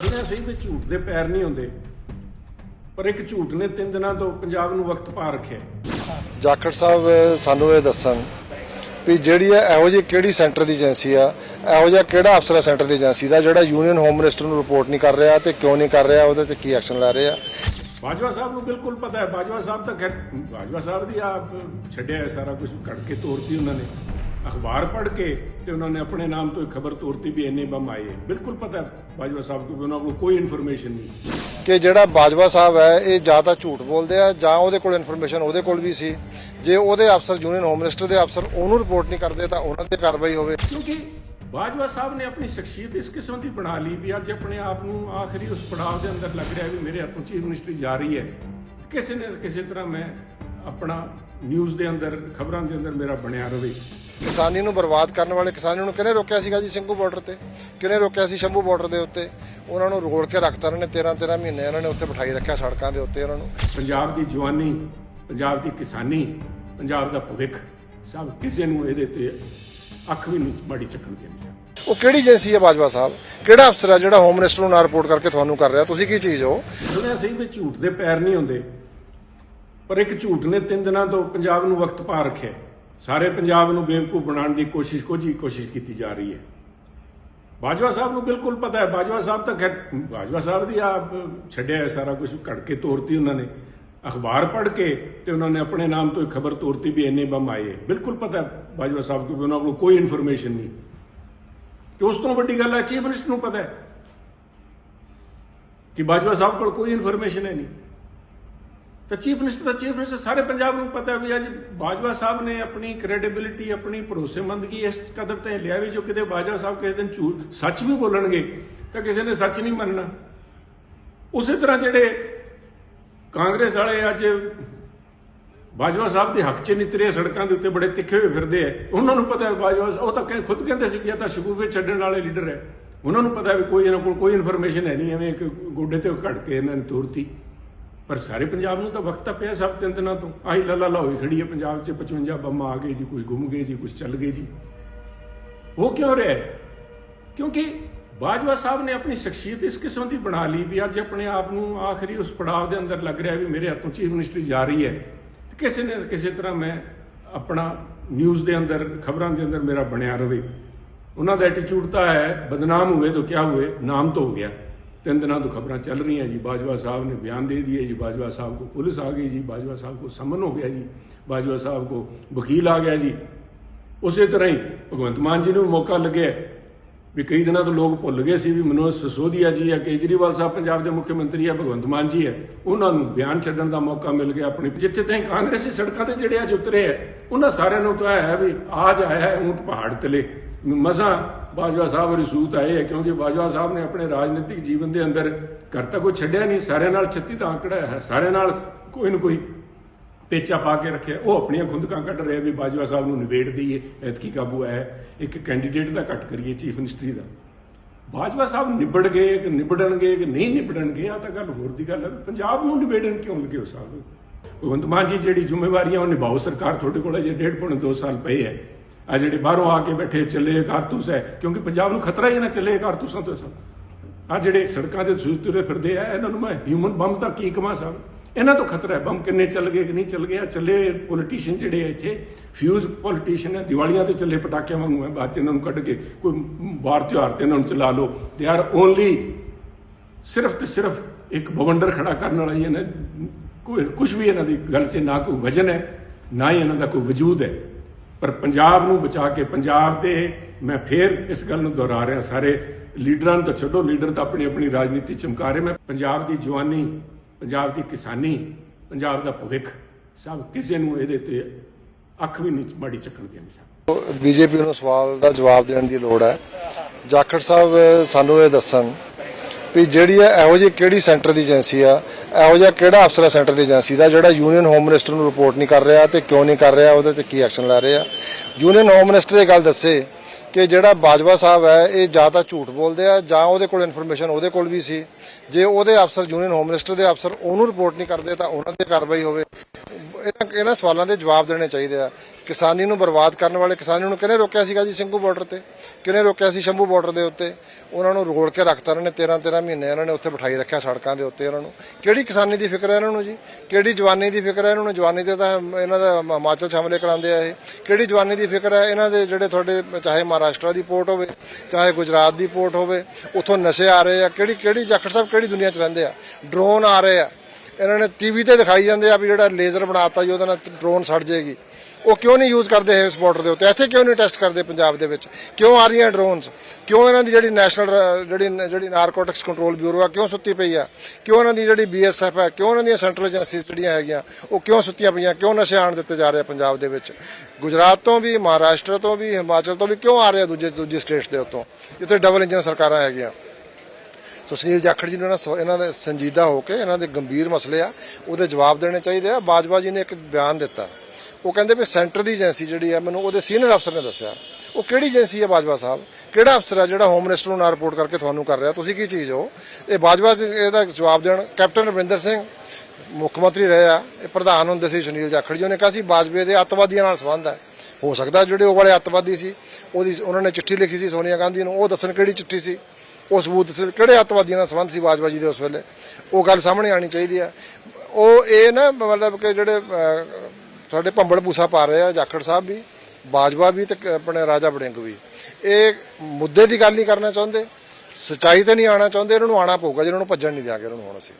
ਸੁਣਿਆ ਸੀ ਵੀ ਝੂਠ ਦੇ ਪੈਰ ਨਹੀਂ ਹੁੰਦੇ ਪਰ ਇੱਕ ਝੂਠ ਨੇ ਤਿੰਨ ਦਿਨਾਂ ਤੋਂ ਪੰਜਾਬ ਨੂੰ ਵਕਤ ਪਾ ਰੱਖਿਆ ਜਾਖੜ ਸਾਹਿਬ ਸਾਨੂੰ ਇਹ ਦੱਸਣ ਵੀ ਜਿਹੜੀ ਹੈ ਇਹੋ ਜਿਹੀ ਕਿਹੜੀ ਸੈਂਟਰ ਦੀ ਏਜੰਸੀ ਆ ਇਹੋ ਜਿਹਾ ਕਿਹੜਾ ਅਫਸਰ ਹੈ ਸੈਂਟਰ ਦੀ ਏਜੰਸੀ ਦਾ ਜਿਹੜਾ ਯੂਨੀਅਨ ਹੋਮ ਮਿਨਿਸਟਰ ਨੂੰ ਰਿਪੋਰਟ ਨਹੀਂ ਕਰ ਰਿਹਾ ਤੇ ਕਿਉਂ ਨਹੀਂ ਕਰ ਰਿਹਾ ਉਹਦੇ ਤੇ ਕੀ ਐਕਸ਼ਨ ਲੈ ਰਹੇ ਆ? ਬਾਜਵਾ ਸਾਹਿਬ ਨੂੰ ਬਿਲਕੁਲ ਪਤਾ ਹੈ ਬਾਜਵਾ ਸਾਹਿਬ ਤਾਂ ਬਾਜਵਾ ਸਾਹਿਬ ਦੀ ਆਪ ਛੱਡਿਆ ਹੈ ਸਾਰਾ ਕੁਝ ਕੱਢ ਕੇ ਤੋੜਤੀ ਉਹਨਾਂ ਨੇ। ਅਖਬਾਰ ਪੜ੍ਹ ਕੇ ਤੇ ਉਹਨਾਂ ਨੇ ਆਪਣੇ ਨਾਮ ਤੋਂ ਇੱਕ ਖਬਰ ਤੋੜਤੀ ਵੀ ਇੰਨੇ ਬੰਮ ਆਏ। ਬਿਲਕੁਲ ਪਤਾ ਬਾਜਵਾ ਸਾਹਿਬ ਵੀ ਉਹਨਾਂ ਕੋਲ ਕੋਈ ਇਨਫੋਰਮੇਸ਼ਨ ਨਹੀਂ। ਕਿ ਜਿਹੜਾ ਬਾਜਵਾ ਸਾਹਿਬ ਹੈ ਇਹ ਜਾਂ ਤਾਂ ਝੂਠ ਬੋਲਦੇ ਆ ਜਾਂ ਉਹਦੇ ਕੋਲ ਇਨਫੋਰਮੇਸ਼ਨ ਉਹਦੇ ਕੋਲ ਵੀ ਸੀ। ਜੇ ਉਹਦੇ ਅਫਸਰ ਯੂਨੀਅਨ ਹੋਮ ਮਿਨਿਸਟਰ ਦੇ ਅਫਸਰ ਉਹਨੂੰ ਰਿਪੋਰਟ ਨਹੀਂ ਕਰਦੇ ਤਾਂ ਉਹਨਾਂ ਤੇ ਕਾਰਵਾਈ ਹੋਵੇ। ਕਿਉਂਕਿ ਬਾਜਵਾ ਸਾਹਿਬ ਨੇ ਆਪਣੀ ਸ਼ਖਸੀਅਤ ਇਸ ਕਿਸਮ ਦੀ ਬਣਾ ਲਈ ਵੀ ਅੱਜ ਆਪਣੇ ਆਪ ਨੂੰ ਆਖਰੀ ਉਸ ਪੜਾਅ ਦੇ ਅੰਦਰ ਲੱਗ ਰਿਹਾ ਵੀ ਮੇਰੇ ਹੱਥੋਂ ਚੀਫ ਮਿਨਿਸਟਰੀ ਜਾ ਰਹੀ ਹੈ। ਕਿਸੇ ਨੇ ਕਿਸੇ ਤਰ੍ਹਾਂ ਮੈਂ ਆਪਣਾ ਨਿਊਜ਼ ਦੇ ਅੰਦਰ ਖਬਰਾਂ ਦੇ ਅੰਦਰ ਮੇਰਾ ਬਣਿਆ ਰਵੇ। ਕਿਸਾਨੀ ਨੂੰ ਬਰਬਾਦ ਕਰਨ ਵਾਲੇ ਕਿਸਾਨੀ ਨੂੰ ਕਿਹਨੇ ਰੋਕਿਆ ਸੀਗਾ ਜੀ ਸਿੰਘੂ ਬਾਰਡਰ ਤੇ? ਕਿਹਨੇ ਰੋਕਿਆ ਸੀ ਸ਼ੰਭੂ ਬਾਰਡਰ ਦੇ ਉੱਤੇ? ਉਹਨਾਂ ਨੂੰ ਰੋੜ ਕੇ ਰੱਖਤਾ ਉਹਨਾਂ ਨੇ 13 13 ਮਹੀਨੇ ਉਹਨਾਂ ਨੇ ਉੱਥੇ ਬਿਠਾਈ ਰੱਖਿਆ ਸੜਕਾਂ ਦੇ ਉੱਤੇ ਉਹਨਾਂ ਨੂੰ। ਪੰਜਾਬ ਦੀ ਜਵਾਨੀ ਪੰਜਾਬ ਦੀ ਕਿਸਾਨੀ ਪੰਜਾਬ ਦਾ ਭਵਿੱਖ ਸਭ ਕਿਸੇ ਨੂੰ ਇਹਦੇ ਤੇ ਅੱਖ ਵੀ ਨਹੀਂ ਮਾੜੀ ਚੱਕਣ ਦੇਣੀ ਸਰ। ਉਹ ਕਿਹੜੀ ਏਜੰਸੀ ਹੈ ਬਾਜਵਾ ਸਾਹਿਬ? ਕਿਹੜਾ ਅਫਸਰ ਹੈ ਜਿਹੜਾ ਹੋਮ ਮਿਨਿਸਟਰ ਨੂੰ ਨਾ ਰਿਪੋਰਟ ਕਰਕੇ ਤੁਹਾਨੂੰ ਕਰ ਰਿਹਾ? ਤੁਸੀਂ ਕੀ ਚੀਜ਼ ਹੋ? ਸੁਣਿਆ ਸੀ ਵੀ ਝੂਠ ਦੇ ਪੈਰ ਨਹੀਂ ਹੁੰਦੇ ਪਰ ਇੱਕ ਝੂਠ ਨੇ ਤਿੰਨ ਦਿਨਾਂ ਤੋਂ ਪੰਜਾਬ ਨੂੰ ਵਕਤ ਪਾ ਰੱਖਿਆ। ਸਾਰੇ ਪੰਜਾਬ ਨੂੰ ਬੇਵਕੂਫ ਬਣਾਉਣ ਦੀ ਕੋਸ਼ਿਸ਼ ਕੋਜੀ ਕੋਸ਼ਿਸ਼ ਕੀਤੀ ਜਾ ਰਹੀ ਹੈ। ਬਾਜਵਾ ਸਾਹਿਬ ਨੂੰ ਬਿਲਕੁਲ ਪਤਾ ਹੈ, ਬਾਜਵਾ ਸਾਹਿਬ ਤਾਂ ਖੈਰ, ਬਾਜਵਾ ਸਾਹਿਬ ਦੀ ਆਪ ਛੱਡਿਆ ਹੈ ਸਾਰਾ ਕੁਝ ਕੱਢ ਕੇ ਤੋੜਤੀ ਉਹਨਾਂ ਨੇ। ਅਖਬਾਰ ਪੜ੍ਹ ਕੇ ਤੇ ਉਹਨਾਂ ਨੇ ਆਪਣੇ ਨਾਮ ਤੋਂ ਇੱਕ ਖਬਰ ਤੋੜਤੀ ਵੀ ਇੰਨੇ ਬੰਮ ਆਏ। ਬਿਲਕੁਲ ਪਤਾ ਬਾਜਵਾ ਸਾਹਿਬ ਕਿ ਵੀ ਉਹਨਾਂ ਕੋਲ ਕੋਈ ਇਨਫੋਰਮੇਸ਼ਨ ਨਹੀਂ। ਤੇ ਉਸ ਤੋਂ ਵੱਡੀ ਗੱਲ ਹੈ ਚੀਫ ਮਿਨਿਸਟਰ ਨੂੰ ਪਤਾ ਹੈ ਕਿ ਬਾਜਵਾ ਸਾਹਿਬ ਕੋਲ ਕੋਈ ਇਨਫੋਰਮੇਸ਼ਨ ਹੈ ਨਹੀਂ। ਤਾਂ ਚੀਫ ਮਿਨਿਸਟਰ ਦਾ ਚੀਫ ਮਿਨਿਸਟਰ, ਸਾਰੇ ਪੰਜਾਬ ਨੂੰ ਪਤਾ ਵੀ ਅੱਜ ਬਾਜਵਾ ਸਾਹਿਬ ਨੇ ਆਪਣੀ ਕ੍ਰੈਡੀਬਿਲਿਟੀ ਆਪਣੀ ਭਰੋਸੇਮੰਦਗੀ ਇਸ ਕਦਰ ਤੇ ਲਿਆ ਵੀ ਜੋ ਕਿਤੇ ਬਾਜਵਾ ਸਾਹਿਬ ਕਿਸੇ ਦਿਨ ਝੂਠ, ਸੱਚ ਵੀ ਬੋਲਣਗੇ, ਤਾਂ ਕਿਸੇ ਨੇ ਸੱਚ ਨਹੀਂ ਮੰਨਣਾ। ਉਸੇ ਤਰ੍ਹਾਂ ਜਿਹੜੇ ਕਾਂਗਰਸ ਵਾਲੇ ਅੱਜ ਬਾਜਵਾ ਸਾਹਿਬ ਦੇ ਹੱਕ 'ਚ ਨਿਤਰੇ ਸੜਕਾਂ ਦੇ ਉੱਤੇ ਬੜੇ ਤਿੱਖੇ ਹੋਏ ਫਿਰਦੇ ਐ ਉਹਨਾਂ ਨੂੰ ਪਤਾ ਹੈ ਬਾਜਵਾ ਉਹ ਤਾਂ ਕਹਿ- ਖੁਦ ਕਹਿੰਦੇ ਸੀ ਕਿ ਇਹ ਤਾਂ ਸ਼ਗੂਫੇ ਛੱਡਣ ਵਾਲੇ ਲੀਡਰ ਹੈ। ਉਹਨਾਂ ਨੂੰ ਪਤਾ ਵੀ ਕੋਈ ਇਹਨਾਂ ਕੋਲ ਕੋਈ ਇਨਫੋਰਮੇਸ਼ਨ ਹੈ ਨਹੀਂ, ਐਵੇਂ ਇੱਕ ਗੋਡੇ ਤੇ ਘੜ ਕੇ ਇਹਨਾਂ ਨੇ ਤੋੜਤੀ ਪਰ ਸਾਰੇ ਪੰਜਾਬ ਨੂੰ ਤਾਂ ਵਕਤ ਤਾਂ ਪਿਆ ਸਭ ਤਿੰਨ ਦਿਨਾਂ ਤੋਂ। ਆਹੀ ਲੱਲਾ ਲਾ ਹੋਈ ਖੜੀ ਹੈ ਪੰਜਾਬ 'ਚ 55 ਬੰਮ ਆ ਗਏ ਜੀ, ਕੋਈ ਗੁੰਮ ਗਏ ਜੀ ਕੁਝ ਚੱਲ ਗਏ ਜੀ। ਉਹ ਕਿਉਂ ਰਿਹਾ ਕਿਉਂਕਿ ਬਾਜਵਾ ਸਾਹਿਬ ਨੇ ਆਪਣੀ ਸ਼ਖਸੀਅਤ ਇਸ ਕਿਸਮ ਦੀ ਬਣਾ ਲਈ ਵੀ ਅੱਜ ਆਪਣੇ ਆਪ ਨੂੰ ਆਖਰੀ ਉਸ ਪੜਾਅ ਦੇ ਅੰਦਰ ਲੱਗ ਰਿਹਾ ਵੀ ਮੇਰੇ ਹੱਥੋਂ ਚੀਫ ਮਿਨਿਸਟਰੀ ਜਾ ਰਹੀ ਹੈ। ਕਿਸੇ ਨੇ ਕਿਸੇ ਤਰ੍ਹਾਂ ਮੈਂ ਆਪਣਾ ਨਿਊਜ਼ ਦੇ ਅੰਦਰ, ਖਬਰਾਂ ਦੇ ਅੰਦਰ ਮੇਰਾ ਬਣਿਆ ਰਵੇ। ਉਹਨਾਂ ਦਾ ਐਟੀਟਿਊਡ ਤਾਂ ਹੈ, ਬਦਨਾਮ ਹੋਵੇ ਤਾਂ ਕਿਆ ਹੋਏ, ਨਾਮ ਤਾਂ ਹੋ ਗਿਆ। ਤਿੰਨ ਦਿਨਾਂ ਤੋਂ ਖਬਰਾਂ ਚੱਲ ਰਹੀਆਂ ਜੀ। ਬਾਜਵਾ ਸਾਹਿਬ ਨੇ ਬਿਆਨ ਦੇ ਦਿਏ ਜੀ। ਬਾਜਵਾ ਸਾਹਿਬ ਕੋ ਪੁਲਿਸ ਆ ਗਈ ਜੀ। ਬਾਜਵਾ ਸਾਹਿਬ ਕੋ ਸਮਨ ਹੋ ਗਿਆ ਜੀ। ਬਾਜਵਾ ਸਾਹਿਬ ਕੋ ਵਕੀਲ ਆ ਗਿਆ ਜੀ। ਉਸੇ ਤਰ੍ਹਾਂ ਹੀ ਭਗਵੰਤ ਮਾਨ ਜੀ ਨੂੰ ਵੀ ਮੌਕਾ ਲੱਗਿਆ। ਵੀ ਕਈ ਦਿਨਾਂ ਤੋਂ ਲੋਕ ਭੁੱਲ ਗਏ ਸੀ ਵੀ ਮਨੋਜ ਸਿਸੋਦੀਆ ਜੀ ਹੈ ਕੇਜਰੀਵਾਲ ਸਾਹਿਬ ਪੰਜਾਬ ਦੇ ਮੁੱਖ ਮੰਤਰੀ ਹੈ, ਭਗਵੰਤ ਮਾਨ ਜੀ ਹੈ। ਉਹਨਾਂ ਨੂੰ ਬਿਆਨ ਛੱਡਣ ਦਾ ਮੌਕਾ ਮਿਲ ਗਿਆ ਆਪਣੀ ਜਿੱਥੇ ਤਾਈਂ ਕਾਂਗਰਸੀ ਸੜਕਾਂ ਤੇ ਜਿਹੜੇ ਅੱਜ ਉਤਰੇ ਹੈ, ਉਹਨਾਂ ਸਾਰਿਆਂ ਨੂੰ ਤਾਂ ਹੈ ਵੀ ਆਜ ਆਇਆ ਹੈ ਊਂਟ ਪਹਾੜ ਤਲੇ। ਮਸਾਂ ਬਾਜਵਾ ਸਾਹਿਬ ਰਸੂਤ ਆਏ ਹੈ ਕਿਉਂਕਿ ਬਾਜਵਾ ਸਾਹਿਬ ਨੇ ਆਪਣੇ ਰਾਜਨੀਤਿਕ ਜੀਵਨ ਦੇ ਅੰਦਰ ਘਰ ਤਾਂ ਕੋਈ ਛੱਡਿਆ ਨਹੀਂ, ਸਾਰਿਆਂ ਨਾਲ 36 ਤਾਂ ਆંકੜਾ ਹੈ, ਸਾਰਿਆਂ ਨਾਲ ਕੋਈ ਨਾ ਕੋਈ ਪੇਚਾ ਪਾ ਕੇ ਰੱਖਿਆ। ਉਹ ਆਪਣੀਆਂ ਖੁੰਦਕਾਂ ਕੱਢ ਰਿਹਾ ਵੀ ਬਾਜਵਾ ਸਾਹਿਬ ਨੂੰ ਨਿਬੇੜ ਦਈਏ, ਐਤਕੀ ਕਾਬੂ ਆਇਆ ਇੱਕ ਕੈਂਡੀਡੇਟ ਦਾ ਘੱਟ ਕਰੀਏ ਚੀਫ ਮਿਨਿਸਟਰੀ ਦਾ। ਬਾਜਵਾ ਸਾਹਿਬ ਨਿਬੜ ਗਏ ਕਿ ਨਿਬੜਨਗੇ ਕਿ ਨਹੀਂ ਨਿਬੜਨਗੇ ਆ ਤਾਂ ਗੱਲ ਹੋਰ ਦੀ ਗੱਲ ਹੈ। ਪੰਜਾਬ ਨੂੰ ਨਿਬੇੜਨ ਕਿਉਂ ਲੱਗੇ ਹੋ ਸਾਹਿਬ? ਭਗਵੰਤ ਮਾਨ ਜੀ ਜਿਹੜੀ ਜ਼ਿੰਮੇਵਾਰੀਆਂ ਉਹ ਨਿਭਾਓ। ਸਰਕਾਰ ਤੁਹਾਡੇ ਕੋਲ ਅਜੇ ਡੇਢ ਪੌਣੇ 2 ਸਾਲ ਪਏ ਹੈ। ਆ ਜਿਹੜੇ ਬਾਹਰੋਂ ਆ ਕੇ ਬੈਠੇ ਚੱਲੇ ਕਾਰਤੂਸ ਹੈ, ਕਿਉਂਕਿ ਪੰਜਾਬ ਨੂੰ ਖਤਰਾ ਹੀ ਨਾ ਚੱਲੇ ਕਾਰਤੂਸਾਂ ਤੋਂ ਸਭ। ਆ ਜਿਹੜੇ ਸੜਕਾਂ ਤੇ ਤੁਰੇ ਫਿਰਦੇ ਆ, ਇਹਨਾਂ ਨੂੰ ਮੈਂ ਹਿਊਮਨ ਬੰਬ ਤਾਂ ਕੀ ਕਮਾ ਸਾਹਿਬ। ਇਹਨਾਂ ਤੋਂ ਖਤਰਾ ਹੈ, ਬੰਬ ਕਿੰਨੇ ਚੱਲ ਗਏ ਕਿ ਨਹੀਂ ਚੱਲ ਗਏ, ਆ ਚੱਲੇ ਪੋਲੀਟੀਸ਼ੀਅਨ ਜਿਹੜੇ ਇੱਥੇ ਫਿਊਜ਼ ਪੋਲੀਟੀਸ਼ੀਅਨ ਹੈ ਦੀਵਾਲੀਆਂ ਤੇ ਚੱਲੇ ਪਟਾਕਿਆਂ ਵਾਂਗੂ ਹੈ ਬਾਅਦ ਚ ਇਹਨਾਂ ਨੂੰ ਕੱਢ ਕੇ ਕੋਈ ਬਾਹਰ ਤਿਉਹਾਰ ਤੇ ਇਹਨਾਂ ਨੂੰ ਚਲਾ ਲਓ। ਦੇ ਆਰ ਓਨਲੀ ਸਿਰਫ ਤੇ ਸਿਰਫ ਇੱਕ ਬਵੰਡਰ ਖੜਾ ਕਰਨ ਵਾਲਾ ਹੀ ਇਹਨਾਂ, ਕੋਈ ਕੁਝ ਵੀ ਇਹਨਾਂ ਦੀ ਗੱਲ 'ਚ ਨਾ ਕੋਈ ਵਜਨ ਹੈ, ਨਾ ਹੀ ਇਹਨਾਂ ਦਾ ਕੋਈ ਵਜੂਦ ਹੈ। ਪਰ ਪੰਜਾਬ ਨੂੰ ਬਚਾ ਕੇ, ਪੰਜਾਬ ਤੇ ਮੈਂ ਫੇਰ ਇਸ ਗੱਲ ਨੂੰ ਦੁਹਰਾ ਰਿਹਾ, ਸਾਰੇ ਲੀਡਰਾਂ ਨੂੰ ਤਾਂ ਛੱਡੋ, ਲੀਡਰ ਤਾਂ ਆਪਣੀ ਆਪਣੀ ਰਾਜਨੀਤੀ ਚਮਕਾ ਰਹੇ, ਮੈਂ ਪੰਜਾਬ ਦੀ ਜਵਾਨੀ ਪੰਜਾਬ ਦੀ ਕਿਸਾਨੀ, ਪੰਜਾਬ ਦਾ ਭਵਿੱਖ, ਸਭ ਕਿਸੇ ਨੂੰ ਇਹਦੇ ਤੇ ਅੱਖ ਵੀ ਨਹੀਂ, ਮਾੜੀ ਚੱਕਣ ਦੇਣੀ ਸਰ ਬੀਜੇਪੀ ਨੂੰ ਸਵਾਲ ਦਾ ਜਵਾਬ ਦੇਣ ਦੀ ਲੋੜ ਹੈ। ਜਾਖੜ ਸਾਹਿਬ, ਸਾਨੂੰ ਇਹ ਦੱਸਣ ਵੀ ਜਿਹੜੀ ਹੈ ਇਹੋ ਜਿਹੀ ਕਿਹੜੀ ਸੈਂਟਰ ਦੀ ਏਜੰਸੀ ਆ, ਇਹੋ ਜਿਹਾ ਕਿਹੜਾ ਅਫਸਰ ਹੈ ਸੈਂਟਰ ਦੀ ਏਜੰਸੀ ਦਾ ਜਿਹੜਾ ਯੂਨੀਅਨ ਹੋਮ ਮਿਨਿਸਟਰ ਨੂੰ ਰਿਪੋਰਟ ਨਹੀਂ ਕਰ ਰਿਹਾ ਤੇ ਕਿਉਂ ਨਹੀਂ ਕਰ ਰਿਹਾ, ਉਹਦੇ ਤੇ ਕੀ ਐਕਸ਼ਨ ਲੈ ਰਹੇ ਆ? ਯੂਨੀਅਨ ਹੋਮ ਮਿਨਿਸਟਰ ਇਹ ਗੱਲ ਦੱਸੇ ਕਿ ਜਿਹੜਾ ਬਾਜਵਾ ਸਾਹਿਬ ਹੈ, ਇਹ ਜਾਂ ਤਾਂ ਝੂਠ ਬੋਲਦੇ ਆ ਜਾਂ ਉਹਦੇ ਕੋਲ ਇਨਫੋਰਮੇਸ਼ਨ ਉਹਦੇ ਕੋਲ ਵੀ ਸੀ। ਜੇ ਉਹਦੇ ਅਫਸਰ ਯੂਨੀਅਨ ਹੋਮ ਮਿਨਿਸਟਰ ਦੇ ਅਫਸਰ ਉਹਨੂੰ ਰਿਪੋਰਟ ਨਹੀਂ ਕਰਦੇ ਤਾਂ ਉਹਨਾਂ ਤੇ ਕਾਰਵਾਈ ਹੋਵੇ। ਇਹਨਾਂ ਇਹਨਾਂ ਸਵਾਲਾਂ ਦੇ ਜਵਾਬ ਦੇਣੇ ਚਾਹੀਦੇ ਆ। ਕਿਸਾਨੀ ਨੂੰ ਬਰਬਾਦ ਕਰਨ ਵਾਲੇ ਕਿਸਾਨੀ ਨੂੰ ਕਿਹਨੇ ਰੋਕਿਆ ਸੀਗਾ ਜੀ ਸਿੰਘੂ ਬਾਰਡਰ ਤੇ? ਕਿਹਨੇ ਰੋਕਿਆ ਸੀ ਸ਼ੰਭੂ ਬਾਰਡਰ ਦੇ ਉੱਤੇ? ਉਹਨਾਂ ਨੂੰ ਰੋਲ ਕੇ ਰੱਖਤਾ ਇਹਨਾਂ ਨੇ 13 13 ਮਹੀਨੇ ਇਹਨਾਂ ਨੇ ਉੱਥੇ ਬਿਠਾਈ ਰੱਖਿਆ ਸੜਕਾਂ ਦੇ ਉੱਤੇ ਇਹਨਾਂ ਨੂੰ। ਕਿਹੜੀ ਕਿਸਾਨੀ ਦੀ ਫਿਕਰ ਹੈ ਇਹਨਾਂ ਨੂੰ ਜੀ? ਕਿਹੜੀ ਜਵਾਨੀ ਦੀ ਫਿਕਰ ਹੈ ਇਹਨਾਂ ਨੂੰ? ਜਵਾਨੀ ਤੇ ਤਾਂ ਇਹਨਾਂ ਦਾ ਹਿਮਾਚਲ 'ਚ ਹਮਲੇ ਕਰਾਉਂਦੇ ਆ ਇਹ। ਕਿਹੜੀ ਜਵਾਨੀ ਦੀ ਫਿਕਰ ਹੈ ਇਹਨਾਂ ਦੇ ਜਿਹੜੇ ਤੁਹਾਡੇ ਚਾਹੇ ਮਹਾਰਾਸ਼ਟਰ ਦੀ ਪੋਰਟ ਹੋਵੇ, ਚਾਹੇ ਗੁਜਰਾਤ ਦੀ ਪੋਰਟ ਹੋਵੇ, ਉੱਥੋਂ ਨਸ਼ੇ ਆ ਰਹੇ ਆ। ਕਿਹੜੀ ਕਿਹੜੀ, ਜਾਖੜ ਸਾਹਿਬ ਕਿਹੜੀ ਦੁਨੀਆ 'ਚ ਰਹਿੰਦੇ ਆ? ਡਰੋਨ ਆ ਰਹੇ ਆ। ਇਹਨਾਂ ਨੇ ਟੀਵੀ ਤੇ ਦਿਖਾਈ ਜਾਂਦੇ ਆ ਵੀ ਜਿਹੜਾ ਲੇਜ਼ਰ ਬਣਾਤਾ ਜੀ, ਉਹਦੇ ਨਾਲ ਡਰੋਨ ਸੜ ਜਾਏਗੀ ਉਹ ਕਿਉਂ ਨਹੀਂ ਯੂਜ਼ ਕਰਦੇ ਹੈ ਇਸ ਬਾਰਡਰ ਦੇ ਉੱਤੇ? ਇੱਥੇ ਕਿਉਂ ਨਹੀਂ ਟੈਸਟ ਕਰਦੇ ਪੰਜਾਬ ਦੇ ਵਿੱਚ? ਕਿਉਂ ਆ ਰਹੀਆਂ ਡਰੋਨਸ ਕਿਉਂ ਇਹਨਾਂ ਦੀ ਜਿਹੜੀ ਨੈਸ਼ਨਲ ਜਿਹੜੀ ਜਿਹੜੀ ਨਾਰਕੋਟਿਕਸ ਕੰਟਰੋਲ ਬਿਊਰੋ ਆ, ਕਿਉਂ ਸੁੱਤੀ ਪਈ ਆ? ਕਿਉਂ ਇਹਨਾਂ ਦੀ ਜਿਹੜੀ ਬੀਐਸਐਫ ਹੈ ਕਿਉਂ ਇਹਨਾਂ ਦੀਆਂ ਸੈਂਟਰਲ ਏਜੰਸੀਜ਼ ਜਿਹੜੀਆਂ ਹੈਗੀਆਂ, ਉਹ ਕਿਉਂ ਸੁੱਤੀਆਂ ਪਈਆਂ? ਕਿਉਂ ਨਸ਼ੇ ਆਣ ਦਿੱਤੇ ਜਾ ਰਹੇ ਆ ਪੰਜਾਬ ਦੇ ਵਿੱਚ? ਗੁਜਰਾਤ ਤੋਂ ਵੀ, ਮਹਾਰਾਸ਼ਟਰ ਤੋਂ ਵੀ, ਹਿਮਾਚਲ ਤੋਂ ਵੀ ਕਿਉਂ ਆ ਰਹੇ ਦੂਜੇ ਦੂਜੇ ਸਟੇਟਸ ਦੇ ਉੱਤੋਂ? ਜਿੱਥੇ ਡਬਲ ਇੰਜਨ ਸਰਕਾਰਾਂ ਹੈਗੀਆਂ। ਸੋ ਸੁਨੀਲ ਜਾਖੜ ਜੀ ਨੂੰ ਇਹਨਾਂ ਸਵ- ਇਹਨਾਂ ਦੇ ਸੰਜੀਦਾ ਹੋ ਕੇ ਇਹਨਾਂ ਦੇ ਗੰਭੀਰ ਮਸਲੇ ਆ, ਉਹਦੇ ਜਵਾਬ ਦੇਣੇ ਚਾਹੀਦੇ ਆ। ਬਾਜਵਾ ਜੀ ਨੇ ਇੱਕ ਬਿਆਨ ਦਿੱਤਾ। ਉਹ ਕਹਿੰਦੇ ਵੀ ਸੈਂਟਰ ਦੀ ਏਜੰਸੀ ਜਿਹੜੀ ਆ, ਮੈਨੂੰ ਉਹਦੇ ਸੀਨੀਅਰ ਅਫਸਰ ਨੇ ਦੱਸਿਆ। ਉਹ ਕਿਹੜੀ ਏਜੰਸੀ ਹੈ ਬਾਜਵਾ ਸਾਹਿਬ? ਕਿਹੜਾ ਅਫਸਰ ਹੈ ਜਿਹੜਾ ਹੋਮ ਮਿਨਿਸਟਰ ਨੂੰ ਨਾ ਰਿਪੋਰਟ ਕਰਕੇ ਤੁਹਾਨੂੰ ਕਰ ਰਿਹਾ? ਤੁਸੀਂ ਕੀ ਚੀਜ਼ ਹੋ? ਇਹ ਬਾਜਵਾ ਜੀ ਇਹਦਾ ਜਵਾਬ ਦੇਣ। ਕੈਪਟਨ ਅਮਰਿੰਦਰ ਸਿੰਘ ਮੁੱਖ ਮੰਤਰੀ ਰਹੇ ਆ। ਇਹ ਪ੍ਰਧਾਨ ਹੁੰਦੇ ਸੀ ਸੁਨੀਲ ਜਾਖੜ ਜੀ। ਉਹਨੇ ਕਿਹਾ ਸੀ, ਬਾਜਵੇ ਦੇ ਅੱਤਵਾਦੀਆਂ ਨਾਲ ਸੰਬੰਧ ਹੈ ਹੋ ਸਕਦਾ ਜਿਹੜੇ ਉਹ ਵਾਲੇ ਅੱਤਵਾਦੀ ਸੀ, ਉਹਦੀ ਉਹਨਾਂ ਨੇ ਚਿੱਠੀ ਲਿਖੀ ਸੀ ਸੋਨੀਆ ਗਾਂਧੀ ਨੂੰ। ਉਹ ਦੱਸਣ ਕਿਹੜੀ ਚਿੱਠੀ ਸੀ? ਉਹ ਸਬੂਤ ਦੱਸਣ ਕਿਹੜੇ ਅੱਤਵਾਦੀਆਂ ਨਾਲ ਸੰਬੰਧ ਸੀ ਬਾਜਵਾ ਜੀ ਦੇ ਉਸ ਵੇਲੇ? ਉਹ ਗੱਲ ਸਾਹਮਣੇ ਆਣੀ ਚਾਹੀਦੀ ਆ। ਉਹ ਇਹ ਨਾ ਮਤਲਬ ਕਿ ਜਿਹੜੇ ਸਾਡੇ ਭੰਬੜ ਪੂਸਾ ਪਾ ਰਹੇ ਆ, ਜਾਖੜ ਸਾਹਿਬ ਵੀ, ਬਾਜਵਾ ਵੀ ਤੇ ਆਪਣੇ ਰਾਜਾ ਬੜਿੰਗ ਵੀ। ਇਹ ਮੁੱਦੇ ਦੀ ਗੱਲ ਨਹੀਂ ਕਰਨਾ ਚਾਹੁੰਦੇ। ਸਚਾਈ ਤੇ ਨਹੀਂ ਆਣਾ ਚਾਹੁੰਦੇ, ਇਹਨਾਂ ਨੂੰ ਆਣਾ ਪਊਗਾ, ਜਿਹਨਾਂ ਨੂੰ ਭੱਜਣ ਨਹੀਂ ਦਿਆਂਗੇ, ਇਹਨਾਂ ਨੂੰ ਹੁਣ ਅਸੀਂ।